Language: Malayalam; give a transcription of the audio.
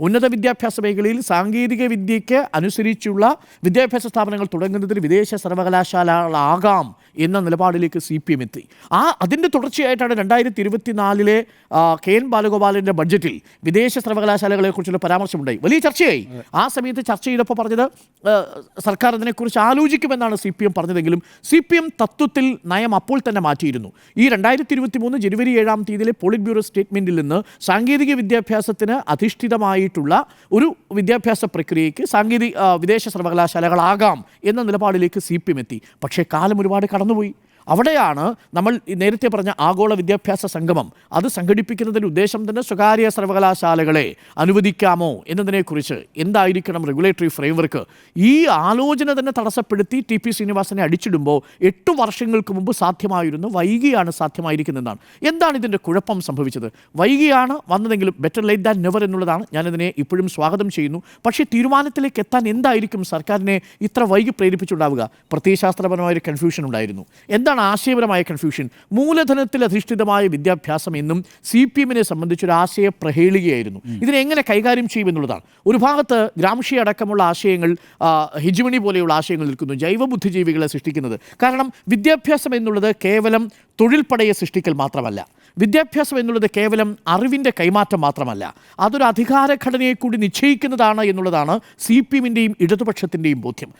ഉന്നത വിദ്യാഭ്യാസ മേഖലയിൽ സാങ്കേതിക വിദ്യയ്ക്ക് അനുസരിച്ചുള്ള വിദ്യാഭ്യാസ സ്ഥാപനങ്ങൾ തുടങ്ങുന്നതിൽ വിദേശ സർവകലാശാലകളാകാം എന്ന നിലപാടിലേക്ക് സി പി എം എത്തി. ആ അതിന്റെ തുടർച്ചയായിട്ടാണ് രണ്ടായിരത്തി ഇരുപത്തിനാലിലെ കെ എൻ ബാലഗോപാലിന്റെ ബഡ്ജറ്റിൽ വിദേശ സർവകലാശാലകളെക്കുറിച്ചുള്ള പരാമർശമുണ്ടായി. വലിയ ചർച്ചയായി. ആ സമയത്ത് ചർച്ച ചെയ്തപ്പോൾ പറഞ്ഞത് സർക്കാർ അതിനെക്കുറിച്ച് ആലോചിക്കുമെന്നാണ് സി പി എം പറഞ്ഞതെങ്കിലും സി പി എം തത്വത്തിൽ നയം അപ്പോൾ തന്നെ മാറ്റിയിരുന്നു. ഈ രണ്ടായിരത്തി ഇരുപത്തി മൂന്ന് ജനുവരി ഏഴാം തീയതിയിലെ പോളിറ്റ് ബ്യൂറോ സ്റ്റേറ്റ്മെന്റിൽ നിന്ന് സാങ്കേതിക വിദ്യാഭ്യാസത്തിന് അധിഷ്ഠിതമായിട്ടുള്ള ഒരു വിദ്യാഭ്യാസ പ്രക്രിയയ്ക്ക് സാങ്കേതിക വിദേശ സർവകലാശാലകളാകാം എന്ന നിലപാടിലേക്ക് സി പി എം എത്തി. പക്ഷേ കാലം ഒരുപാട് കടന്നുപോയി. അവിടെയാണ് നമ്മൾ നേരത്തെ പറഞ്ഞ ആഗോള വിദ്യാഭ്യാസ സംഗമം. അത് സംഘടിപ്പിക്കുന്നതിന്റെ ഉദ്ദേശം തന്നെ സ്വകാര്യ സർവകലാശാലകളെ അനുവദിക്കാമോ എന്നതിനെക്കുറിച്ച് എന്തായിരിക്കണം റെഗുലേറ്ററി ഫ്രെയിംവർക്ക് ഈ ആലോചന തന്നെ തടസ്സപ്പെടുത്തി ടി പി ശ്രീനിവാസനെ അടിച്ചിടുമ്പോൾ എട്ട് വർഷങ്ങൾക്ക് മുമ്പ് സാധ്യമായിരുന്നു വൈകിയാണ് സാധ്യമായിരിക്കുന്നതെന്നാണ്. എന്താണ് ഇതിന്റെ കുഴപ്പം സംഭവിച്ചത്? വൈകിയാണ് വന്നതെങ്കിലും ബെറ്റർ ലൈറ്റ് ദാൻ നെവർ എന്നുള്ളതാണ് ഞാനതിനെ ഇപ്പോഴും സ്വാഗതം ചെയ്യുന്നു. പക്ഷേ തീരുമാനത്തിലേക്ക് എത്താൻ എന്തായിരിക്കും സർക്കാരിനെ ഇത്ര വൈകി പ്രേരിപ്പിച്ചുണ്ടാവുക? പ്രത്യയശാസ്ത്രപരമായ ഒരു കൺഫ്യൂഷൻ ഉണ്ടായിരുന്നു. എന്താണ് ആശയപരമായ കൺഫ്യൂഷൻ മൂലധനത്തിൽ അധിഷ്ഠിതമായ വിദ്യാഭ്യാസം എന്നും സി പി എമ്മിനെ സംബന്ധിച്ചൊരു ആശയ പ്രഹേളികയായിരുന്നു. ഇതിനെ എങ്ങനെ കൈകാര്യം ചെയ്യുമെന്നുള്ളതാണ് ഒരു ഭാഗത്ത് ഗ്രാംഷി അടക്കമുള്ള ആശയങ്ങൾ ഹിജുമണി പോലെയുള്ള ആശയങ്ങൾ നിൽക്കുന്നു ജൈവ ബുദ്ധിജീവികളെ സൃഷ്ടിക്കുന്നത്. കാരണം വിദ്യാഭ്യാസം എന്നുള്ളത് കേവലം തൊഴിൽപ്പടയെ സൃഷ്ടിക്കൽ മാത്രമല്ല. വിദ്യാഭ്യാസം എന്നുള്ളത് കേവലം അറിവിന്റെ കൈമാറ്റം മാത്രമല്ല. അതൊരു അധികാര ഘടനയെ കൂടി നിശ്ചയിക്കുന്നതാണ് എന്നുള്ളതാണ് സി പി എമ്മിന്റെയും ഇടതുപക്ഷത്തിന്റെയും ബോധ്യം.